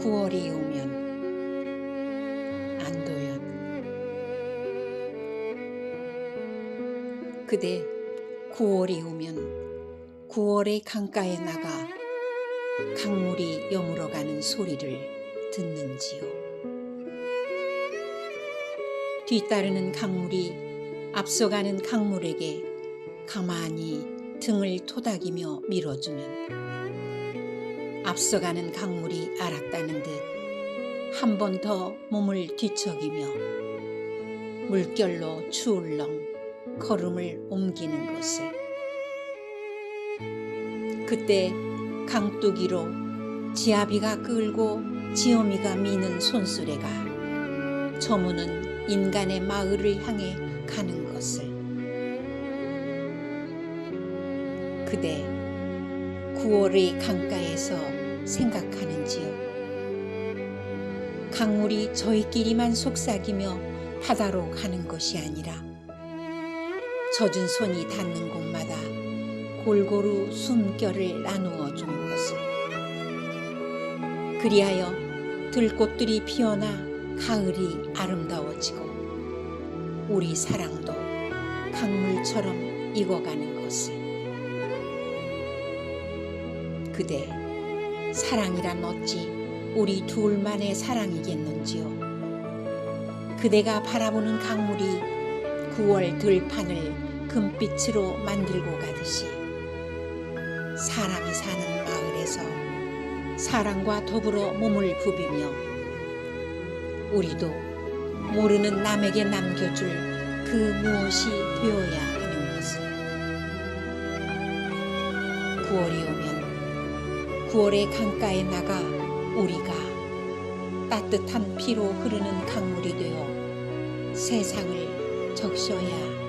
9월이 오면 안도연 그대 9월이 오면 9월의 강가에 나가 강물이 여물어가는 소리를 듣는지요. 뒤따르는 강물이 앞서가는 강물에게 가만히 등을 토닥이며 밀어주면 앞서가는 강물이 알았다는 듯 한 번 더 몸을 뒤척이며 물결로 추울렁 걸음을 옮기는 것을. 그때 강뚜기로 지아비가 끌고 지어미가 미는 손수레가 저무는 인간의 마을을 향해 가는 것을. 그대 9월의 강가에서 생각하는지요. 강물이 저희끼리만 속삭이며 바다로 가는 것이 아니라 젖은 손이 닿는 곳마다 골고루 숨결을 나누어 준 것을 그리하여 들꽃들이 피어나 가을이 아름다워지고 우리 사랑도 강물처럼 익어가는 것을 그대 사랑이란 어찌 우리 둘만의 사랑이겠는지요? 그대가 바라보는 강물이 9월 들판을 금빛으로 만들고 가듯이 사람이 사는 마을에서 사랑과 더불어 몸을 부비며 우리도 모르는 남에게 남겨줄 그 무엇이 되어야 하는 것을. 9월이 오면 9월의 강가에 나가 우리가 따뜻한 피로 흐르는 강물이 되어 세상을 적셔야